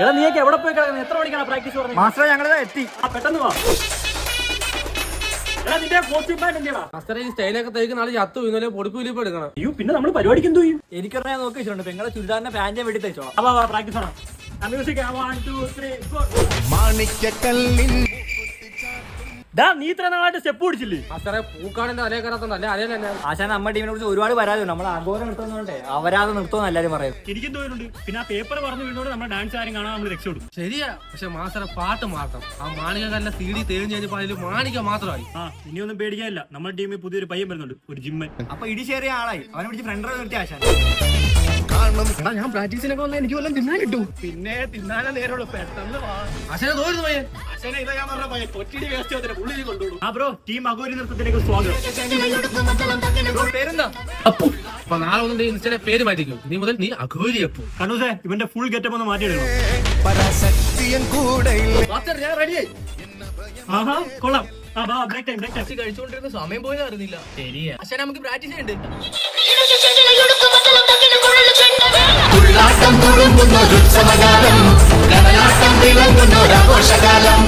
എടാ നീയൊക്കെ എവിടെ പോയി കിടക്കുന്നത് എത്ര മണിക്കാണ് പ്രാക്ടീസ് പറഞ്ഞത്? മാസ്റ്റർ ഞങ്ങളിതാ എത്തി. ആ പെട്ടെന്ന് വാ. എടാ നിന്റെ കോസ്റ്റ്യൂം പാന്റ് എന്തിയാ മാസ്റ്റർ ഈ സ്റ്റൈലൊക്കെ തേക്ക് നാളെ ചത്തു ഇന്നലെ പൊടിക്കൂലി ഇപ്പൊ എടുക്കണം. അയ്യോ പിന്നെ നമ്മൾ പരിപാടിക്ക് എന്തു ചെയ്യും? എനിക്കൊരെണ്ണം നോക്കി വെച്ചിട്ടുണ്ട് പെങ്ങളെ ചുരിദാറിന്റെ പാന്റ് വെട്ടി തയ്ച്ചോ അപ്പൊ പ്രാക്ടീസ് ആണ്. Music one two three four മാണിക്യക്കല്ലിൻ ഡാ നീ ഇത്ര നാളായിട്ട് സ്റ്റെപ്പ് പിടിച്ചില്ലേ? മാസ്റ്ററെ പൂക്കാടിന്റെ അലയെ കയറാത്തോണ്ട് അല്ലെ? അലയിൽ തന്നെ ആശാൻ നമ്മുടെ ടീമിനെ കുറിച്ച് ഒരുപാട് പരാതി നമ്മൾ ആഘോഷം നിർത്തുന്നോണ്ടേ അവരാതെ നിർത്തുമെന്ന് എല്ലാരും പറയും. എനിക്കും തോന്നുന്നുണ്ട് പിന്നെ ആ പേപ്പർ പറഞ്ഞു വീണോട് നമ്മുടെ ഡാൻസ് ആരും കാണാൻ നമ്മൾ രക്ഷപ്പെടും ശരിയാ. പക്ഷെ മാസ്റ്ററെ പാട്ട് മാത്രം ആ മാണികല്ല സി ഡി തേഞ്ഞ് കഴിഞ്ഞപ്പോ അതിൽ മാണിക മാത്രമായി. ആ ഇനിയൊന്നും പേടിക്കാനില്ല. നമ്മുടെ ടീമിൽ പുതിയൊരു പയ്യൻ വരുന്നുണ്ട്. ഒരു ജിമ്മൻ. അപ്പൊ ഇടി ചേറിയ ആളായി. അവനെ പിടിച്ച് ഫ്രണ്ട് നിർത്തി ആശാൻ. എടാ ഞാൻ പ്രാക്ടീസിനൊക്കെ വന്നാൽ എനിക്ക് വല്ലതും തിന്നാൻ കിട്ടും. പിന്നെ തിന്നാനേ നേരമുള്ളൂ. പെട്ടെന്ന് വാ. തോന്നുന്നു തോരുന്നു പയ്യൻ ബ്രോ ടീം അഗോരി നൃത്തത്തിലേക്ക് സ്വാഗതം. നാളെ ഒന്നും ഇൻസ്റ്റയുടെ പേര് മാറ്റിക്കും. നീ മുതൽ നീ അഘോരി അപ്പു. കണ്ണൂസേ ഇവന്റെ ഫുൾ ഗെറ്റപ്പ് ഒന്ന് മാറ്റിയിടണം? ഞാൻ റെഡിയായി ആഹാ കൊള്ളാം. കഴിച്ചുകൊണ്ടിരുന്ന സമയം പോലും ശരിയാ. പക്ഷെ നമുക്ക് പ്രാക്ടീസ് ചെയ്യണ്ട്. పోషకాలం